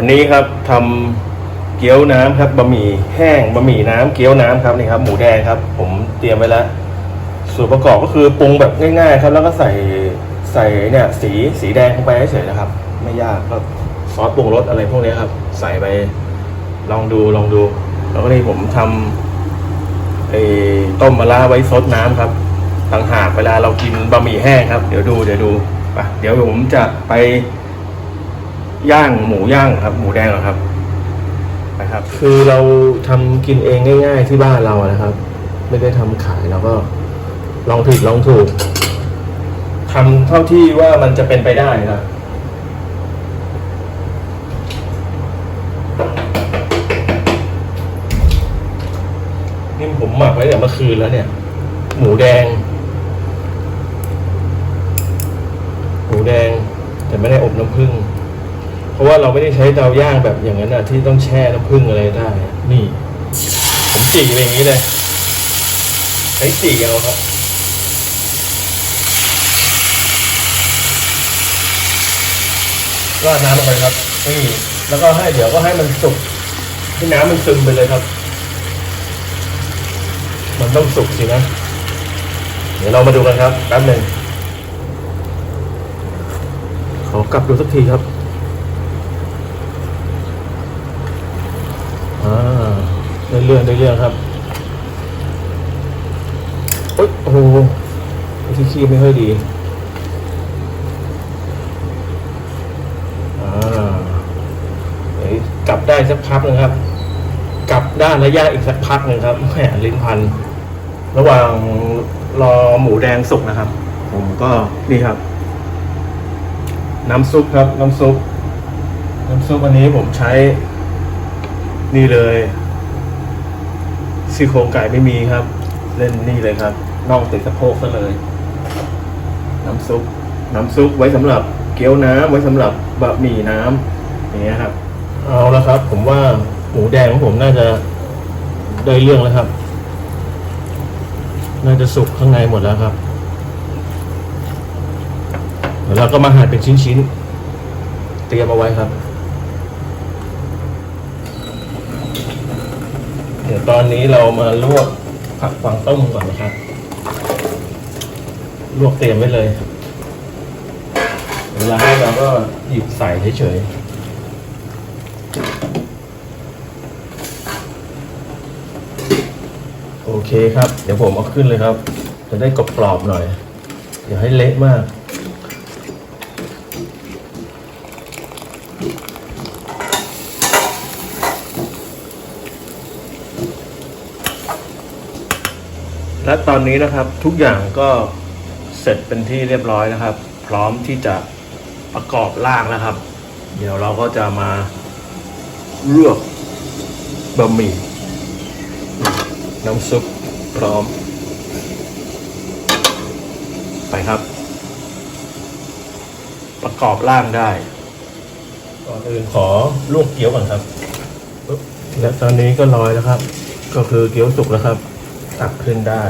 วันนี้ครับทำเกี๊ยวน้ำครับบะหมี่แห้งบะหมี่น้ำเกี๊ยวน้ำครับนี่ครับหมูแดงครับ ผมเตรียมไว้แล้วส่วนประกอบก็คือปรุงแบบง่าย ๆ ครับ แล้วก็ใส่ใส่เนี่ยสีสีแดงลงไปเฉยๆนะครับ ไม่ยากก็ซอสปรุงรสอะไรพวกนี้ครับ ใส่ไปลองดูลองดู แล้วก็นี่ผมทำไอ้ต้มมะระไว้ซดน้ำครับต่างหากเวลาเรากินบะหมี่แห้งครับ เดี๋ยวดูเดี๋ยวดูไปเดี๋ยวผมจะไป ย่างหมูย่างครับ หมูแดงเหรอครับนะครับ คือเราทำกินเองง่ายๆที่บ้านเราอะนะครับ ไม่ได้ทำขายเราก็ ลองผิดลองถูกทำเท่าที่ว่ามันจะเป็นไปได้ครับนี่ผมหมักไว้แต่เมื่อคืนแล้วเนี่ย หมูแดง หมูแดง แต่ไม่ได้อบน้ำผึ้ง เพราะว่าเราไม่ได้ใช้เตาย่างแบบอย่างนั้นอะที่ต้องแช่น้ำผึ้งอะไรได้ นี่ ผมจีไปอย่างนี้เลยใช้จีเอาครับราดน้ำลงไปครับนี่แล้วก็ให้เดี๋ยวก็ให้มันสุกให้น้ำมันซึมไปเลยครับ มันต้องสุกสินะ เดี๋ยวเรามาดูกันครับแป๊บหนึ่งขอกลับดูสักทีครับ อ่าได้ เรื่องได้เรื่องครับโอ๊ยโอ้โหที่ขี้ไม่ค่อยดีอ่าเดี๋ยกลับได้สักพักหนึงครับ กลับด้านระยะอีกสักพักหนึ่งครับแหมลิ้นพัน ระหว่างรอหมูแดงสุกนะครับ ผมก็นี่ครับ น้ำซุปครับ น้ำซุป น้ำซุปอันนี้ผมใช้ นี่เลย ซี่โครงไก่ไม่มีครับ เล่นนี่เลยครับน่องติดสะโพกซะเลย น้ำซุปน้ำซุปไว้สำหรับเกี๊ยวน้ำไว้สำหรับบะหมี่น้ำอย่างเงี้ยครับ เอาละครับ ผมว่าหมูแดงของผมน่าจะได้เรื่องแล้วครับ น่าจะสุกข้างในหมดแล้วครับเดี๋ยวเราก็มาหั่นเป็นชิ้นๆ เตรียมเอาไว้ครับ ดี๋ยวตอนนี้เรามาลวกผักฝังต้มก่อนนะครับ ลวกเตรียมไว้เลย เวลาให้เราก็หยิบใส่เฉยๆ โอเคครับ เดี๋ยวผมเอาขึ้นเลยครับ จะได้กรอบกรอบๆหน่อย อย่าให้เละมาก และตอนนี้นะครับทุกอย่างก็เสร็จเป็นที่เรียบร้อยนะครับ พร้อมที่จะประกอบร่างนะครับ เดี๋ยวเราก็จะมาลวกบะหมี่น้ำซุปพร้อม ไปครับ ประกอบร่างได้ก่อนอื่นขอลวกเกี๊ยวก่อนครับ และตอนนี้ก็ลอยแล้วครับ ก็คือเกี๊ยวสุกแล้วครับ ตักขึ้นได้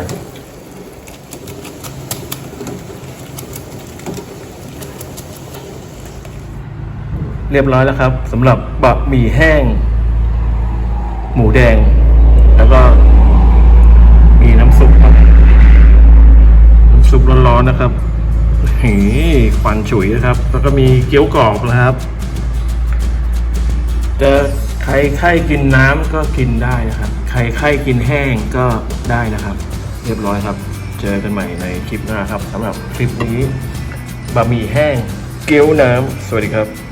เรียบร้อยแล้วครับสำหรับบะหมี่แห้ง หมูแดง แล้วก็มีน้ำซุปครับน้ำซุปร้อนๆนะครับหีควันฉุยนะครับ แล้วก็มีเกี๊ยวกรอบนะครับจะ รใครกินน้ำก็กินได้นะครับ ใครไข้กินแห้งก็ได้นะครับ เรียบร้อยครับ เจอกันใหม่ในคลิปหน้าครับสำหรับคลิปนี้บะหมี่แห้งเกี๊ยวน้ำสวัสดีครับ